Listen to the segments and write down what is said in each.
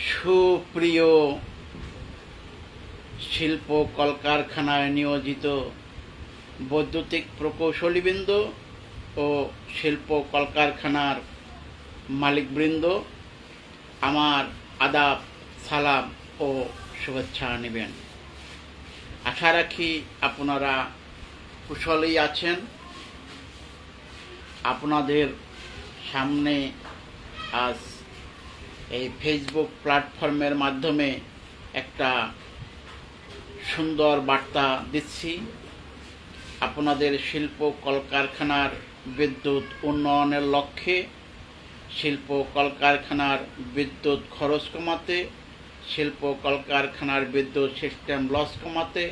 সুপ্রিয় শিল্প কলকারখানায় নিয়োজিত বৈদ্যুতিক প্রকৌশলীবৃন্দ ও শিল্প কলকারখানার মালিকবৃন্দ, আমার আদাব, সালাম ও শুভেচ্ছা নেবেন। আশা রাখি আপনারা কুশলেই আছেন। আপনাদের সামনে আজ এই ফেসবুক প্ল্যাটফর্মের মাধ্যমে একটা সুন্দর বার্তা দিচ্ছি। আপনাদের শিল্প কলকারখানার বিদ্যুৎ উন্নয়নের লক্ষ্যে, শিল্প কলকারখানার বিদ্যুৎ খরচ কমাতে, শিল্প কলকারখানার বিদ্যুৎ সিস্টেম লস কমাতে,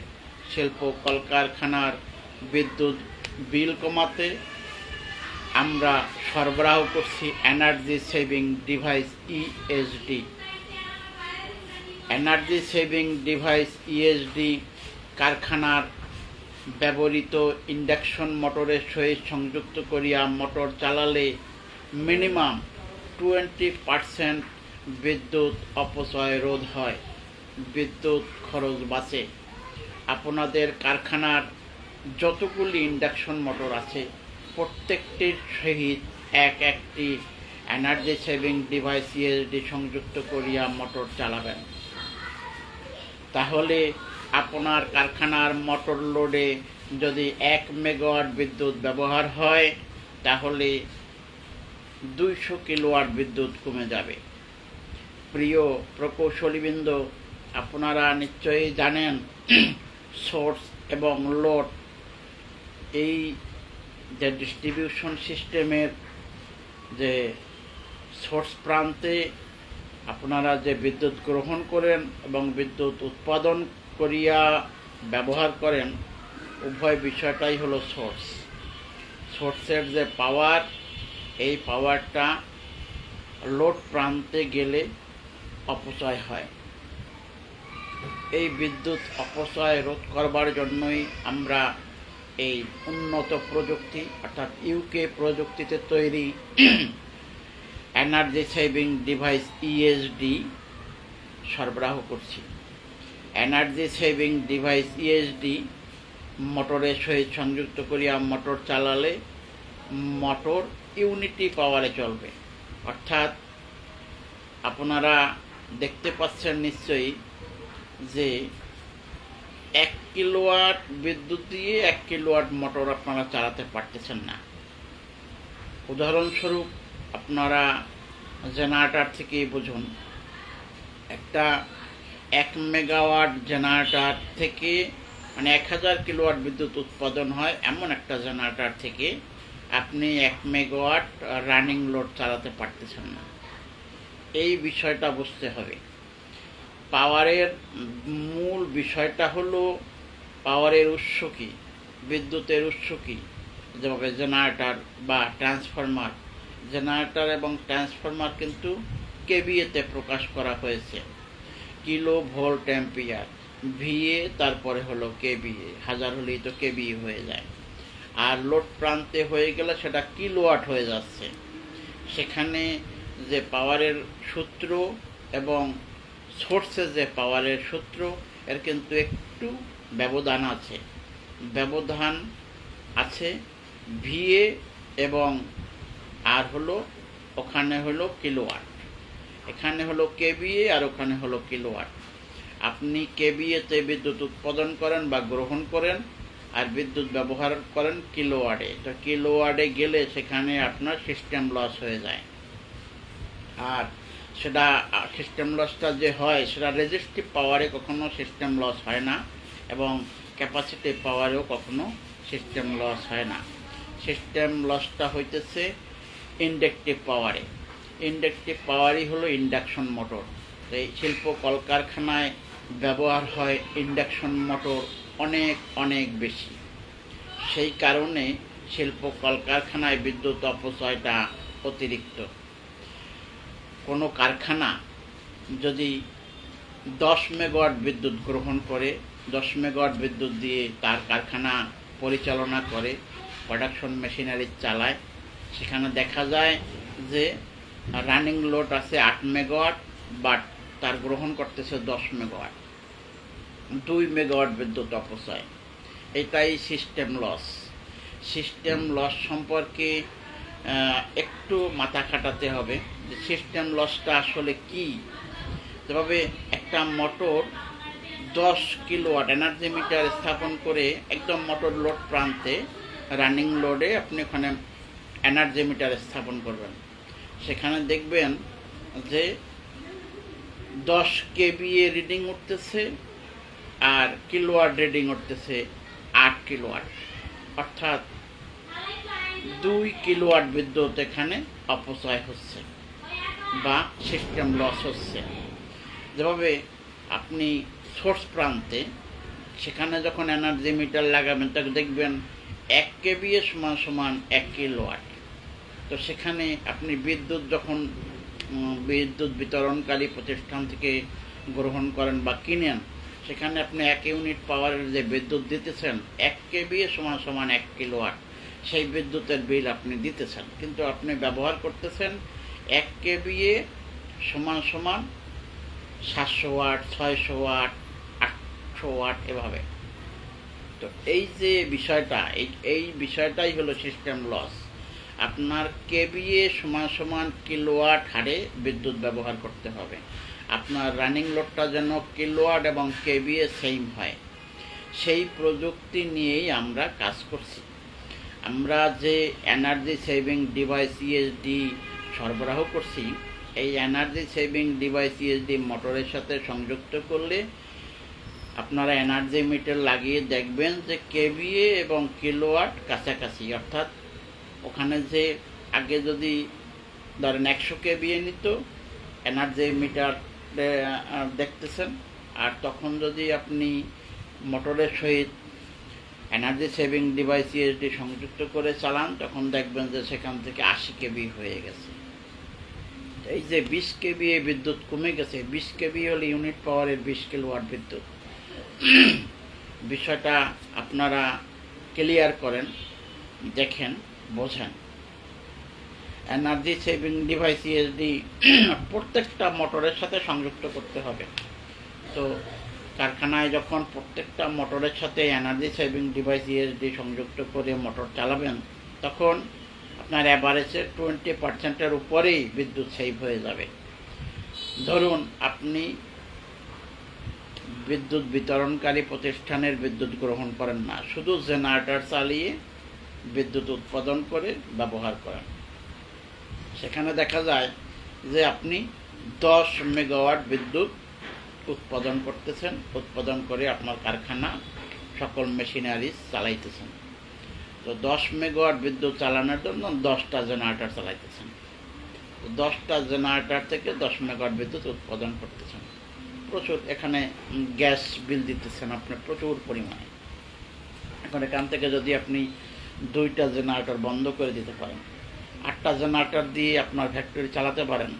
শিল্প কলকারখানার বিদ্যুৎ বিল কমাতে আমরা সরবরাহ করছি energy saving device ESD energy saving device ESD কারখানার ব্যবহৃত ইন্ডাকশন মোটরের সহিত সংযুক্ত করিয়া মোটর চালালে মিনিমাম টোয়েন্টি পারসেন্ট বিদ্যুৎ অপচয় রোধ হয়, বিদ্যুৎ খরচ বাঁচে। আপনাদের কারখানার যতগুলি ইন্ডাকশন মোটর আছে প্রত্যেকটির সহিত এক একটি এনার্জি সেভিং ডিভাইস ইএসডি সংযুক্ত করিয়া মোটর চালাবেন। তাহলে আপনার কারখানার মোটর লোডে যদি এক মেগাওয়াট বিদ্যুৎ ব্যবহার হয়, তাহলে দুইশো কিলোওয়াট বিদ্যুৎ কমে যাবে। প্রিয় প্রকৌশলীবৃন্দ, আপনারা নিশ্চয়ই জানেন, সোর্স এবং লোড এই যে ডিস্ট্রিবিউশন সিস্টেমের যে সোর্স প্রান্তে আপনারা যে বিদ্যুৎ গ্রহণ করেন এবং বিদ্যুৎ উৎপাদন করিয়া ব্যবহার করেন, উভয় বিষয়টাই হলো সোর্স সোর্সের যে পাওয়ার এই পাওয়ারটা লোড প্রান্তে গেলে অপচয় হয়। এই বিদ্যুৎ অপচয় রোধ করবার জন্যই আমরা এই উন্নত প্রযুক্তি, অর্থাৎ ইউকে প্রযুক্তিতে তৈরি এনার্জি সেভিং ডিভাইস ইএসডি সরবরাহ করছি। এনার্জি সেভিং ডিভাইস ইএসডি মোটরের সহিত সংযুক্ত করিয়া মোটর চালালে মোটর ইউনিটি পাওয়ারে চলবে। অর্থাৎ আপনারা দেখতে পাচ্ছেন নিশ্চয়ই যে এক কিলোওয়াট বিদ্যুৎ দিয়ে এক কিলোওয়াট মোটর আপনারা চালাতে পারতেছেন না। উদাহরণস্বরূপ আপনারা জেনারেটার থেকেই বুঝুন। একটা এক মেগাওয়াট জেনারেটার থেকে মানে এক হাজার কিলোওয়াট বিদ্যুৎ উৎপাদন হয় এমন একটা জেনারেটার থেকে আপনি এক মেগাওয়াট রানিং লোড চালাতে পারতেছেন না। এই বিষয়টা বুঝতে হবে। পাওয়ারের মূল বিষয়টা হলো পাওয়ারের উৎস কী? বিদ্যুতের উৎস কী? যেভাবে জেনারেটার বা ট্রান্সফরমার। জেনারেটার এবং ট্রান্সফরমার কিন্তু কেবিএতে প্রকাশ করা হয়েছে। Kilo volt ampere. ভিএ তারপরে হলো কেবিএ। হাজার হলেই তো কেবিএ হয়ে যায়। আর লোড প্রান্তে হয়ে গেলে সেটা কিলোওয়াট হয়ে যাচ্ছে। সেখানে যে পাওয়ারের সূত্র এবং সোর্সে যে পাওয়ারের সূত্র, এর কিন্তু একটু ব্যবধান আছে। ব্যবধান আছে ভিএ এবং আর হলো, ওখানে হলো কিলোওয়াট এখানে হলো কেবিএ আর ওখানে হলো কিলোওয়াট আপনি কেবিএতে বিদ্যুৎ উৎপাদন করেন বা গ্রহণ করেন আর বিদ্যুৎ ব্যবহার করেন কিলোওয়াটে তো কিলোওয়াটে গেলে সেখানে আপনার সিস্টেম লস হয়ে যায়। আর সেটা সিস্টেম লসটা যে হয়, সেটা রেজিস্টিভ পাওয়ারে কখনো সিস্টেম লস হয় না এবং ক্যাপাসিটি পাওয়ারেও কখনো সিস্টেম লস হয় না। সিস্টেম লসটা হইতেছে ইন্ডাকটিভ পাওয়ারে ইন্ডাকটিভ পাওয়ারই হলো ইন্ডাকশন মোটর এই শিল্প কলকারখানায় ব্যবহার হয় ইন্ডাকশন মোটর অনেক অনেক বেশি। সেই কারণে শিল্প কলকারখানায় বিদ্যুৎ অপচয়টা অতিরিক্ত। কোনো কারখানা যদি দশ মেগাওয়াট বিদ্যুৎ গ্রহণ করে, দশ মেগাওয়াট বিদ্যুৎ দিয়ে তার কারখানা পরিচালনা করে প্রোডাকশন মেশিনারি চালায়, সেখানে দেখা যায় যে রানিং লোড আছে আট মেগাওয়াট বাট তার গ্রহণ করতেছে দশ মেগাওয়াট। দুই মেগাওয়াট বিদ্যুৎ অপচয়। এটাই সিস্টেম লস সিস্টেম লস সম্পর্কে একটু মাথা খাটাতে হবে যে সিস্টেম লসটা আসলে কি? যেভাবে একটা মোটর দশ কিলোওয়াট এনার্জি মিটার স্থাপন করে একদম মোটর লোড প্রান্তে রানিং লোডে আপনি ওখানে এনার্জি মিটার স্থাপন করবেন। সেখানে দেখবেন যে দশ কেবি এ রিডিং উঠতেছে আর কিলোয়াট রিডিং উঠতেছে আট কিলোয়াট অর্থাৎ দুই কিলোয়াট বিদ্যুৎ এখানে অপচয় হচ্ছে বা সিস্টেম লস হচ্ছে। যেভাবে আপনি সোর্স প্রান্তে সেখানে যখন এনার্জি মিটার লাগাবেন তখন দেখবেন এক কেবিএ সমান সমান এক কিলোয়াট তো সেখানে আপনি বিদ্যুৎ যখন বিদ্যুৎ বিতরণকারী প্রতিষ্ঠান থেকে গ্রহণ করেন বা কিনেন, সেখানে আপনি এক ইউনিট পাওয়ারের যে বিদ্যুৎ দিতেছেন, এক কেবিএ সমান সমান এক কিলোয়াট সেই বিদ্যুতের বিল আপনি দিতেছেন। কিন্তু আপনি ব্যবহার করতেছেন এক কেবিএ সমান সমান সাতশো ওয়াট, ছয়শো ওয়াট, আটশো ওয়াট এভাবে। তো এই যে বিষয়টা, এই এই বিষয়টাই হলো সিস্টেম লস আপনার কেবিএ সমান সমান কিলোওয়াট হারে বিদ্যুৎ ব্যবহার করতে হবে। আপনার রানিং লোডটা যেন কিলোওয়াট এবং কেবিএ সেম হয়। সেই প্রযুক্তি নিয়েই আমরা কাজ করছি। আমরা যে এনার্জি সেভিং ডিভাইস ইএসডি সরবরাহ করছি, এই এনার্জি সেভিং ডিভাইস ইএসডি মোটরের সাথে সংযুক্ত করলে আপনারা এনার্জি মিটার লাগিয়ে দেখবেন যে কেভিএ এবং কিলোওয়াট কাছাকাছি। অর্থাৎ ওখানে যে আগে যদি ধরেন একশো কেভিএ নিত, এনার্জি মিটার দেখতেছেন। আর তখন যদি আপনি মোটরের সহিত এনার্জি সেভিং ডিভাইস ইএসডি সংযুক্ত করে চালান, তখন দেখবেন যে সেখান থেকে আশি কেবি হয়ে গেছে। এই যে বিশ কেবি বিদ্যুৎ কমে গেছে, বিশ কেবি হলে ইউনিট পাওয়ারের বিশ কিলোওয়াট বিদ্যুৎ। বিষয়টা আপনারা ক্লিয়ার করেন, দেখেন, বোঝেন। এনার্জি সেভিং ডিভাইস ইএসডি প্রত্যেকটা মোটরের সাথে সংযুক্ত করতে হবে, তো কারখানায় যখন প্রত্যেকটা মোটরের সাথে এনার্জি সেভিং ডিভাইস ইএসডি সংযুক্ত করে মোটর চালাবেন, তখন আপনার অ্যাভারেজের টোয়েন্টি পার্সেন্টের উপরেই বিদ্যুৎ সেভ হয়ে যাবে। ধরুন, আপনি বিদ্যুৎ বিতরণকারী প্রতিষ্ঠানের বিদ্যুৎ গ্রহণ করেন না, শুধু জেনারেটর চালিয়ে বিদ্যুৎ উৎপাদন করে ব্যবহার করেন। সেখানে দেখা যায় যে আপনি দশ মেগাওয়াট বিদ্যুৎ উৎপাদন করতেছেন, উৎপাদন করে আপনার কারখানা সকল মেশিনারিজ চালাইতেছেন। তো দশ মেগাওয়াট বিদ্যুৎ চালানোর জন্য দশটা জেনারেটার চালাইতেছেন। তো দশটা জেনারেটার থেকে দশ মেগাওয়াট বিদ্যুৎ উৎপাদন করতেছেন। প্রচুর এখানে গ্যাস বিল দিতেছেন আপনি, প্রচুর পরিমাণে। এখন এখান থেকে যদি আপনি দুইটা জেনারেটর বন্ধ করে দিতে পারেন, আটটা জেনারেটর দিয়ে আপনার ফ্যাক্টরি চালাতে পারেন,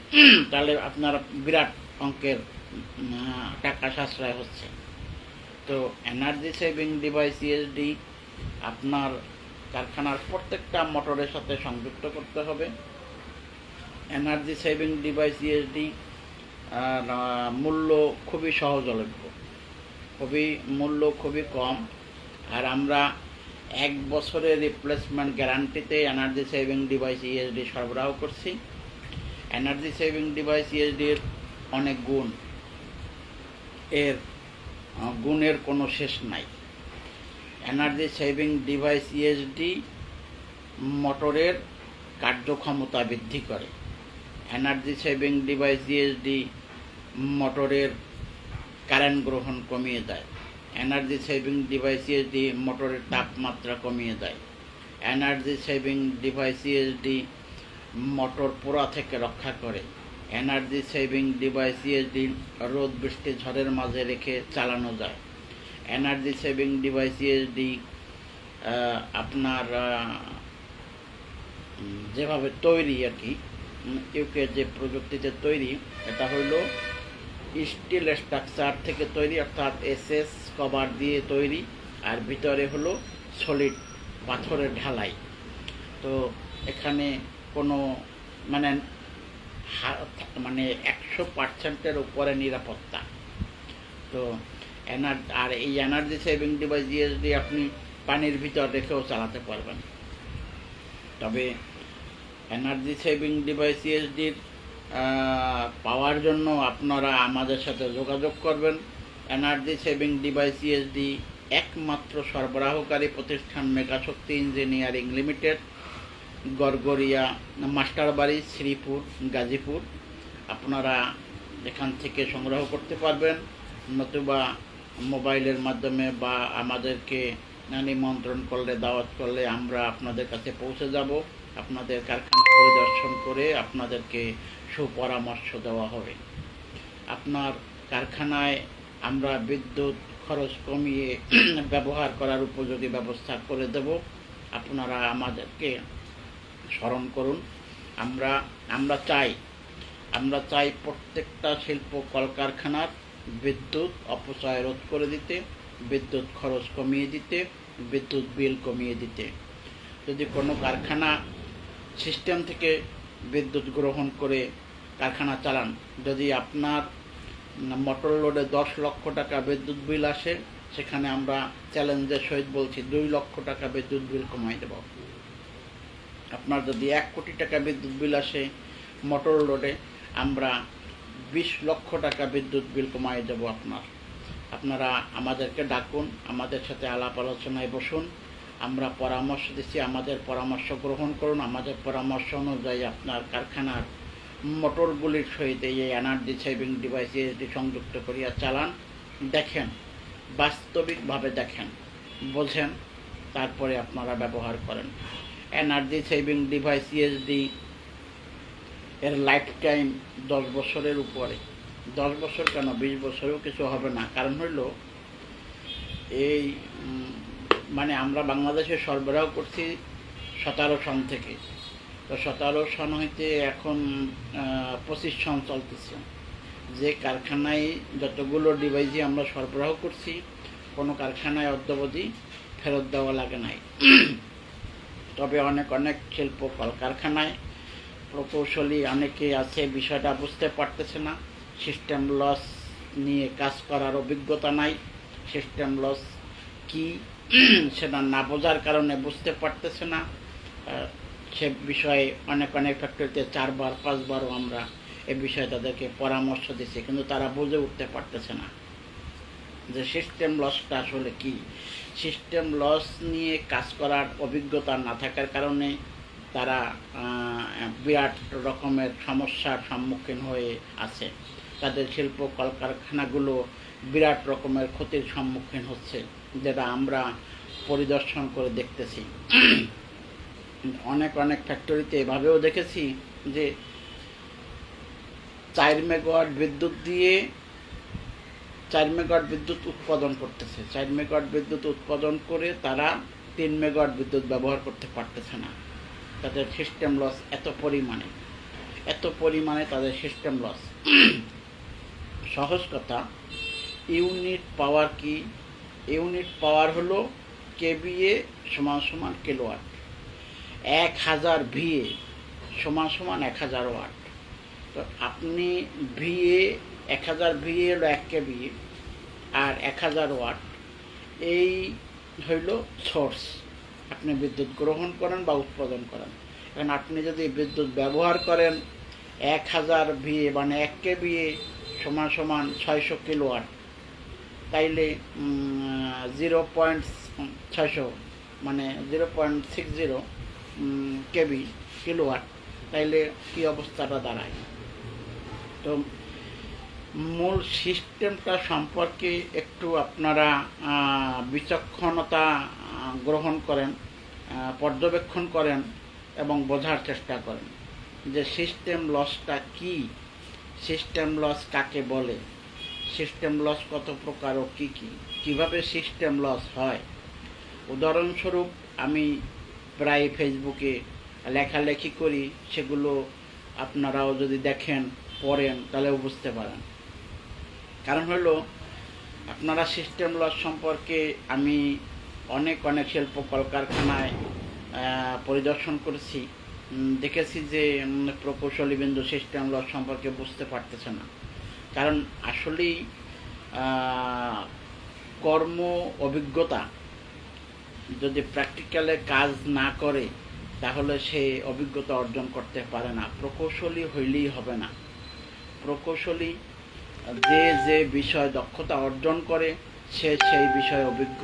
তাহলে আপনার বিরাট অঙ্কের টাকা সাশ্রয় হচ্ছে। তো এনার্জি সেভিং ডিভাইস ইএসডি আপনার কারখানার প্রত্যেকটা মোটরের সাথে সংযুক্ত করতে হবে। এনার্জি সেভিং ডিভাইস ইএসডি মূল্য খুবই সহজলভ্য। খুবই, মূল্য খুবই কম। আর আমরা এক বছরের রিপ্লেসমেন্ট গ্যারান্টিতে এনার্জি সেভিং ডিভাইস ইএসডি সরবরাহ করছি। এনার্জি সেভিং ডিভাইস ইএসডির অনেক গুণ। এর গুণের কোনো শেষ নাই। এনার্জি সেভিং ডিভাইস ইএসডি মোটরের কার্যক্ষমতা বৃদ্ধি করে। এনার্জি সেভিং ডিভাইস ইএসডি মোটরের কারেন্ট গ্রহণ কমিয়ে দেয়। এনার্জি সেভিং ডিভাইস ইএসডি মোটরের তাপমাত্রা কমিয়ে দেয়। Energy saving device ESD motor পোড়া থেকে রক্ষা করে। এনার্জি সেভিং ডিভাইস ইএসডি রোদ বৃষ্টি ঝড়ের মাঝে রেখে চালানো যায়। এনার্জি সেভিং ডিভাইস ইএসডি আপনার যেভাবে তৈরি আর কি ইউকে যে প্রযুক্তিতে তৈরি, এটা হলো স্টিল স্ট্রাকচার থেকে তৈরি, অর্থাৎ এসএস কভার দিয়ে তৈরি, আর ভিতরে হলো সলিড পাথরের ঢালাই। তো এখানে কোনো মানে মানে একশো পার্সেন্টের উপরে নিরাপত্তা। তো এনার আর এই এনার্জি সেভিং ডিভাইস জিএসডি আপনি পানির ভিতর রেখেও চালাতে পারবেন। তবে এনার্জি সেভিং ডিভাইস ইএসডির পাওয়ার জন্য আপনারা আমাদের সাথে যোগাযোগ করবেন। এনার্জি সেভিং ডিভাইস ইএসডি একমাত্র সরবরাহকারী প্রতিষ্ঠান মেগাশক্তি ইঞ্জিনিয়ারিং লিমিটেড। গড়গড়িয়া, মাস্টারবাড়ি, শ্রীপুর, গাজীপুর। আপনারা এখান থেকে সংগ্রহ করতে পারবেন, নতুবা মোবাইলের মাধ্যমে বা আমাদেরকে নিমন্ত্রণ করলে, দাওয়াত করলে আমরা আপনাদের কাছে পৌঁছে যাব। আপনাদের কারখানা পরিদর্শন করে আপনাদেরকে সুপরামর্শ দেওয়া হবে। আপনার কারখানায় আমরা বিদ্যুৎ খরচ কমিয়ে ব্যবহার করার উপযোগী ব্যবস্থা করে দেব। আপনারা আমাদেরকে স্মরণ করুন, আমরা আমরা চাই আমরা চাই প্রত্যেকটা শিল্প কলকারখানার বিদ্যুৎ অপচয় রোধ করে দিতে, বিদ্যুৎ খরচ কমিয়ে দিতে, বিদ্যুৎ বিল কমিয়ে দিতে। যদি কোনো কারখানা সিস্টেম থেকে বিদ্যুৎ গ্রহণ করে কারখানা চালান, যদি আপনার মোটর লোডে দশ লক্ষ টাকা বিদ্যুৎ বিল আসে, সেখানে আমরা চ্যালেঞ্জের সহিত বলছি, দুই লক্ষ টাকা বিদ্যুৎ বিল কমাই দেব। আপনার যদি এক কোটি টাকা বিদ্যুৎ বিল আসে মোটর রোডে, আমরা বিশ লক্ষ টাকা বিদ্যুৎ বিল কমাই দেব আপনার। আপনারা আমাদেরকে ডাকুন, আমাদের সাথে আলাপ আলোচনায় বসুন, আমরা পরামর্শ দিচ্ছি, আমাদের পরামর্শ গ্রহণ করুন, আমাদের পরামর্শ অনুযায়ী আপনার কারখানার মোটরগুলির সহিত এই এনার্জি সেভিং ডিভাইস এসডি সংযুক্ত করিয়া চালান, দেখেন, বাস্তবিকভাবে দেখেন, বোঝেন, তারপরে আপনারা ব্যবহার করেন। এনার্জি সেভিং ডিভাইস ইএসডি এর লাইফ টাইম দশ বছরের উপরে। দশ বছর কেন? বিশ বছরেও কিছু হবে না। কারণ হইল, এই মানে আমরা বাংলাদেশে সরবরাহ করছি সতেরো সন থেকে। তো সতেরো সন হইতে এখন পঁচিশ সন চলতেছে। যে কারখানায় যতগুলো ডিভাইসই আমরা সরবরাহ করছি, কোনো কারখানায় অদ্যবধি ফেরত দেওয়া লাগে নাই। তবে অনেক অনেক শিল্প কলকারখানায় প্রকৌশলী অনেকে আছে, বিষয়টা বুঝতে পারতেছে না। সিস্টেম লস নিয়ে কাজ করার অভিজ্ঞতা নাই। সিস্টেম লস কি, সেটা না বোঝার কারণে বুঝতে পারতেছে না। সে বিষয়ে অনেক অনেক ফ্যাক্টরিতে চারবার, পাঁচবারও আমরা এ বিষয়ে তাদেরকে পরামর্শ দিচ্ছি, কিন্তু তারা বুঝে উঠতে পারতেছে না। যে সিস্টেম লসটা আসলে কি? সিস্টেম লস নিয়ে কাজ করার অভিজ্ঞতা না থাকার কারণে তারা বিরাট রকমের সমস্যার সম্মুখীন হয়ে আছে। তাদের শিল্প কলকারখানাগুলো বিরাট রকমের ক্ষতির সম্মুখীন হচ্ছে, যেটা আমরা পরিদর্শন করে দেখতেছি। অনেক অনেক ফ্যাক্টরিতে এভাবেও দেখেছি যে চার মেগাওয়াট বিদ্যুৎ দিয়ে চার মেগাওয়াট বিদ্যুৎ উৎপাদন করতেছে। চার মেগাওয়াট বিদ্যুৎ উৎপাদন করে তারা তিন মেগাওয়াট বিদ্যুৎ ব্যবহার করতে পারতেছে না। তাদের সিস্টেম লস এত পরিমাণে এত পরিমাণে তাদের সিস্টেম লস সহজ কথা ইউনিট পাওয়ার কি? ইউনিট পাওয়ার হলো কেবিএ সমান সমান কিলোওয়াট এক হাজার ভিএ সমান সমান এক হাজার ওয়াট তো আপনি ভিএ এক হাজার ভিএ হলো এক কেবি আর এক হাজার ওয়াট। এই হইল সোর্স। আপনি বিদ্যুৎ গ্রহণ করেন বা উৎপাদন করেন। এখন আপনি যদি বিদ্যুৎ ব্যবহার করেন, এক হাজার ভিএ মানে এক কেবিএ সমান সমান ছয়শো কিলোওয়াট। তাইলে জিরো পয়েন্ট ছয়শো মানে zero point six zero KB kilowatt. তাইলে কী অবস্থাটা দাঁড়ায়? তো মূল সিস্টেমটা সম্পর্কে একটু আপনারা বিচক্ষণতা গ্রহণ করেন পর্যবেক্ষণ করেন এবং বোঝার চেষ্টা করেন যে সিস্টেম লসটা কি, সিস্টেম লস কাকে বলে, সিস্টেম লস কত প্রকার ও কী কী, কীভাবে সিস্টেম লস হয়। উদাহরণস্বরূপ আমি প্রায় ফেসবুকে লেখালেখি করি, সেগুলো আপনারাও যদি দেখেন, পড়েন, তাহলেও বুঝতে পারেন। কারণ হলো আপনারা সিস্টেম লস সম্পর্কে আমি অনেক অনেক শিল্প কলকারখানায় পরিদর্শন করেছি। দেখেছি যে উম, প্রকৌশলী বিন্দু সিস্টেম লস সম্পর্কে বুঝতে পারতেছে না। কারণ আসলেই কর্ম অভিজ্ঞতা যদি প্র্যাকটিক্যালে কাজ না করে তাহলে সে অভিজ্ঞতা অর্জন করতে পারে না। প্রকৌশলী হইলেই হবে না। প্রকৌশলী যে যে বিষয় দক্ষতা অর্জন করে, সে সেই বিষয়ে অভিজ্ঞ।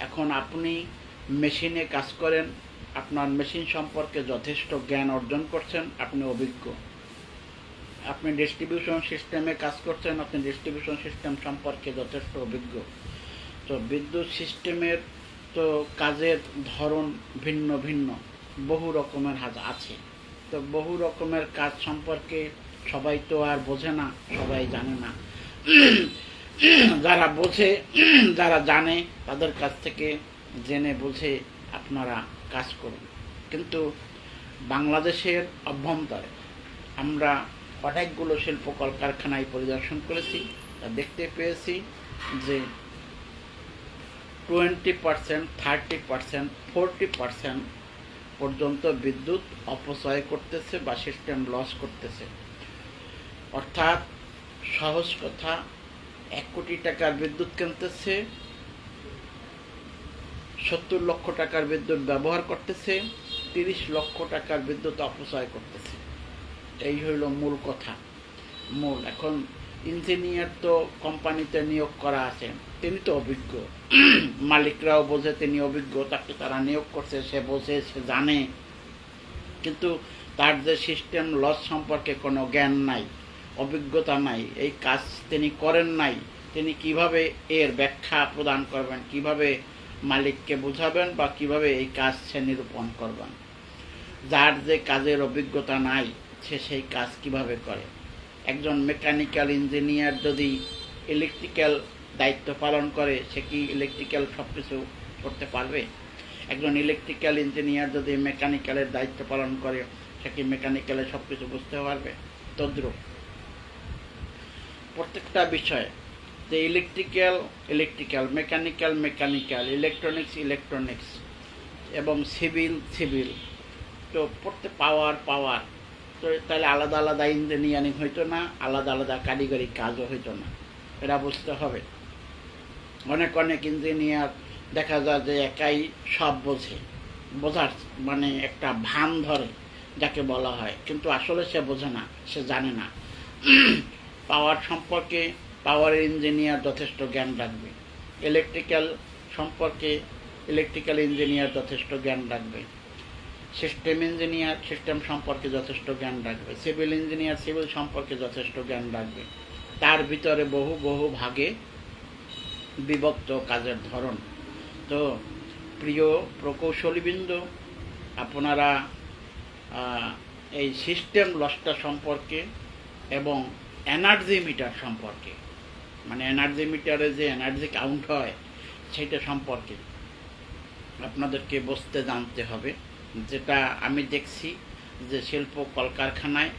এখন আপনি মেশিনে কাজ করেন, আপনার মেশিন সম্পর্কে যথেষ্ট জ্ঞান অর্জন করছেন, আপনি অভিজ্ঞ। আপনি ডিস্ট্রিবিউশন সিস্টেমে কাজ করছেন, আপনি ডিস্ট্রিবিউশন সিস্টেম সম্পর্কে যথেষ্ট অভিজ্ঞ। তো বিদ্যুৎ সিস্টেমের তো কাজের ধরন ভিন্ন ভিন্ন, বহু রকমের আছে। তো বহু রকমের কাজ সম্পর্কে সবাই তো আর বোঝে না, সবাই জানে না। যারা বোঝে, যারা জানে, তাদের কাছ থেকে জেনে বুঝে আপনারা কাজ করুন। কিন্তু বাংলাদেশের অভ্যন্তরে আমরা অনেকগুলো শিল্প কলকারখানায় পরিদর্শন করেছি, তা দেখতে পেয়েছি যে twenty percent, thirty percent, forty percent পর্যন্ত বিদ্যুৎ অপচয় করতেছে বা সিস্টেম লস করতেছে। অর্থাৎ সহজ কথা, এক কোটি টাকার বিদ্যুৎ কিনতেছে, সত্তর লক্ষ টাকার বিদ্যুৎ ব্যবহার করতেছে, তিরিশ লক্ষ টাকার বিদ্যুৎ অপচয় করতেছে। এই হইল মূল কথা। মূল, এখন ইঞ্জিনিয়ার তো কোম্পানিতে নিয়োগ করা আছে, তিনি তো অভিজ্ঞ। মালিকরাও বোঝে তিনি অভিজ্ঞ, তাকে তারা নিয়োগ করছে, সে বোঝে, সে জানে। কিন্তু তার যে সিস্টেম লস সম্পর্কে কোনো জ্ঞান নাই। অভিজ্ঞতা নাই, এই কাজ তিনি করেন নাই, তিনি কীভাবে এর ব্যাখ্যা প্রদান করবেন, কীভাবে মালিককে বোঝাবেন বা কীভাবে এই কাজ সে নিরূপণ করবেন। যার যে কাজের অভিজ্ঞতা নাই, সে সেই কাজ কীভাবে করে? একজন মেকানিক্যাল ইঞ্জিনিয়ার যদি ইলেকট্রিক্যাল দায়িত্ব পালন করে, সে কি ইলেকট্রিক্যাল সব কিছু করতে পারবে? একজন ইলেকট্রিক্যাল ইঞ্জিনিয়ার যদি মেকানিক্যালের দায়িত্ব পালন করে, সে কি মেকানিক্যালের সব কিছু বুঝতে পারবে? তদ্রুপ। প্রত্যেকটা বিষয়ে যে electrical electrical mechanical mechanical electronics electronics এবং সিভিল সিভিল তো প্রত্যেক পাওয়ার পাওয়ার তো তাহলে আলাদা আলাদা ইঞ্জিনিয়ারিং হইতো না, আলাদা আলাদা কারিগরি কাজও হইতো না। এটা বুঝতে হবে। অনেক অনেক ইঞ্জিনিয়ার দেখা যায় যে একাই সব বোঝে। বোঝার মানে একটা ভান ধরে, যাকে বলা হয়। কিন্তু আসলে সে বোঝে না, সে জানে না। পাওয়ার সম্পর্কে, পাওয়ার ইঞ্জিনিয়ার যথেষ্ট জ্ঞান রাখবে। ইলেকট্রিক্যাল সম্পর্কে ইলেকট্রিক্যাল ইঞ্জিনিয়ার যথেষ্ট জ্ঞান রাখবে। সিস্টেম ইঞ্জিনিয়ার, সিস্টেম সম্পর্কে যথেষ্ট জ্ঞান রাখবে। সিভিল ইঞ্জিনিয়ার, সিভিল সম্পর্কে যথেষ্ট জ্ঞান রাখবে। তার ভিতরে বহু বহু ভাগে বিভক্ত কাজের ধরন। তো, প্রিয় প্রকৌশলীবৃন্দ, আপনারা এই সিস্টেম লসটা সম্পর্কে এবং এনার্জি মিটার সম্পর্কে। মানে এনার্জি মিটারে যে এনার্জি কাউন্ট হয়, সেটা সম্পর্কে আপনাদেরকে বসতে জানতে হবে। যেটা আমি দেখছি যে শিল্প কলকারখানায়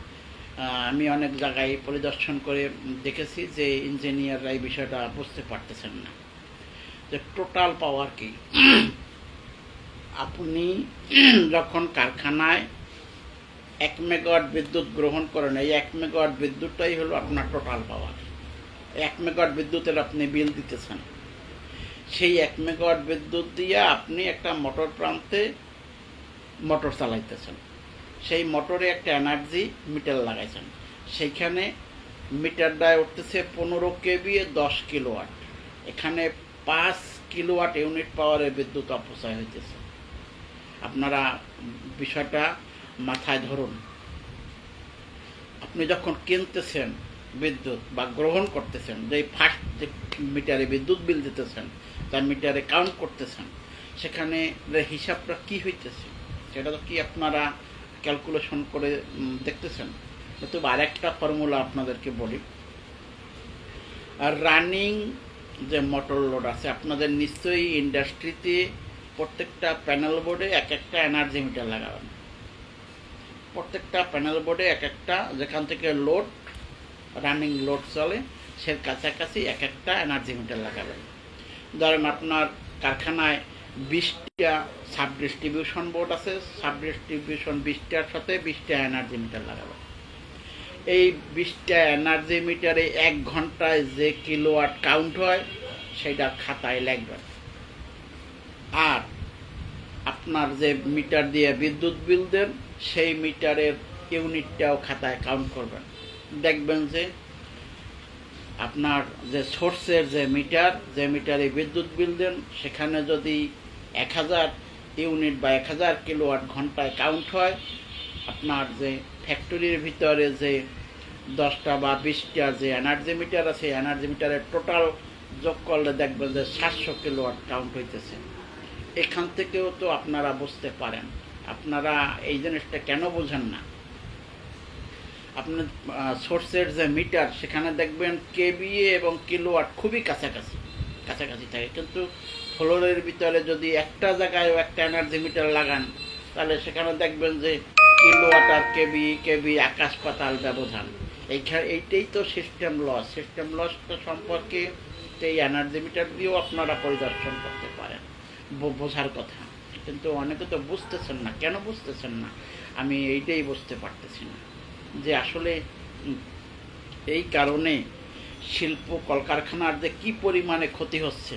আমি অনেক জায়গায় পরিদর্শন করে দেখেছি যে ইঞ্জিনিয়াররা এই বিষয়টা বুঝতে পারতেছেন না। যে টোটাল পাওয়ার কি? আপনি যখন কারখানায় এক মেগাওয়াট বিদ্যুৎ গ্রহণ করেন, এই এক মেগাওয়াট বিদ্যুৎটাই হলো আপনার টোটাল পাওয়ার এক মেগাওয়াট বিদ্যুতের আপনি বিল দিতেছেন। সেই এক মেগাওয়াট বিদ্যুৎ দিয়ে আপনি একটা মোটর প্রান্তে মোটর চালাইতেছেন। সেই মোটরে একটা এনার্জি মিটার লাগাইছেন। সেইখানে মিটার মিটারটায় উঠতেছে পনেরো কেবি দশ কিলোওয়াট এখানে পাঁচ কিলোওয়াট ইউনিট পাওয়ারের বিদ্যুৎ অপচয় হইতেছে। আপনারা বিষয়টা মাথায় ধরুন। আপনি যখন কিনতেছেন বিদ্যুৎ বা গ্রহণ করতেছেন, যে ফার্স্ট যে মিটারে বিদ্যুৎ বিল দিতেছেন, তার মিটারে কাউন্ট করতেছেন, সেখানে হিসাবটা কি হইতেছে, সেটা তো কি আপনারা ক্যালকুলেশন করে দেখতেছেন? কিন্তু আরেকটা ফর্মুলা আপনাদেরকে বলি। আর রানিং যে মোটর লোড আছে, আপনাদের নিশ্চয়ই ইন্ডাস্ট্রিতে প্রত্যেকটা প্যানেল বোর্ডে এক একটা এনার্জি মিটার লাগাবেন। প্রত্যেকটা প্যানেল বোর্ডে এক একটা যেখান থেকে লোড রানিং লোড চলে সে কাছাকাছি এক একটা এনার্জি মিটার লাগাবেন। ধরেন আপনার কারখানায় বিশটা সাব ডিস্ট্রিবিউশন বোর্ড আছে সাব ডিস্ট্রিবিউশন বিশটার সাথে বিশটা এনার্জি মিটার লাগাবেন। এই বিশটা এনার্জি মিটারে এক ঘন্টায় যে কিলোওয়াট কাউন্ট হয়, সেটা খাতায় লিখবেন। আর আপনার যে মিটার দিয়ে বিদ্যুৎ বিল দেন সেই মিটারের ইউনিটটাও খাতায় কাউন্ট করবেন। দেখবেন যে আপনার যে সোর্সের যে মিটার, যে মিটারে বিদ্যুৎ বিল দেন, সেখানে যদি এক হাজার ইউনিট বা এক হাজার কিলোওয়াট ঘন্টায় কাউন্ট হয়, আপনার যে ফ্যাক্টরির ভিতরে যে দশটা বা বিশটা যে এনার্জি মিটার আছে এনার্জি মিটারের টোটাল যোগ করলে দেখবেন যে সাতশো কিলোওয়াট কাউন্ট হইতেছে। এখান থেকেও তো আপনারা বুঝতে পারেন। আপনারা এই জিনিসটা কেন বোঝেন না? আপনার সোর্সের যে মিটার সেখানে দেখবেন কেবিএ এবং কিলোওয়াট খুবই কাছাকাছি কাছাকাছি থাকে। কিন্তু ফ্লোরের ভিতরে যদি একটা জায়গায় একটা এনার্জি মিটার লাগান, তাহলে সেখানে দেখবেন যে কিলোওয়াট আর কেবি কেবি আকাশ পাতাল ব্যবধান। এইখানে এইটাই তো সিস্টেম লস সিস্টেম লসটা সম্পর্কে এই এনার্জি মিটার দিয়েও আপনারা পরিদর্শন করতে পারেন। বোঝার কথা। কিন্তু অনেকে তো বুঝতেছেন না। কেন বুঝতেছেন না? আমি এইটাই বুঝতে পারতেছি না যে আসলে এই কারণে শিল্প কলকারখানার যে কি পরিমাণে ক্ষতি হচ্ছে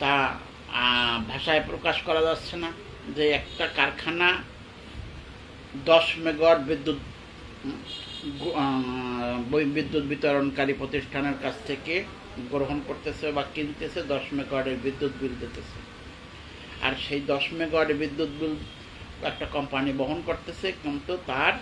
তা ভাষায় প্রকাশ করা যাচ্ছে না যে একটা কারখানা দশ মেগাওয়াট বিদ্যুৎ বিদ্যুৎ বিতরণকারী প্রতিষ্ঠানের কাছ থেকে গ্রহণ করতেছে বা কিনতেছে, দশ মেগাওয়াটের বিদ্যুৎ বিল দিতেছে। আর সেই দশ মেগাওয়াট বিদ্যুৎ বিল একটা কোম্পানি বহন করতেছে কিন্তু তার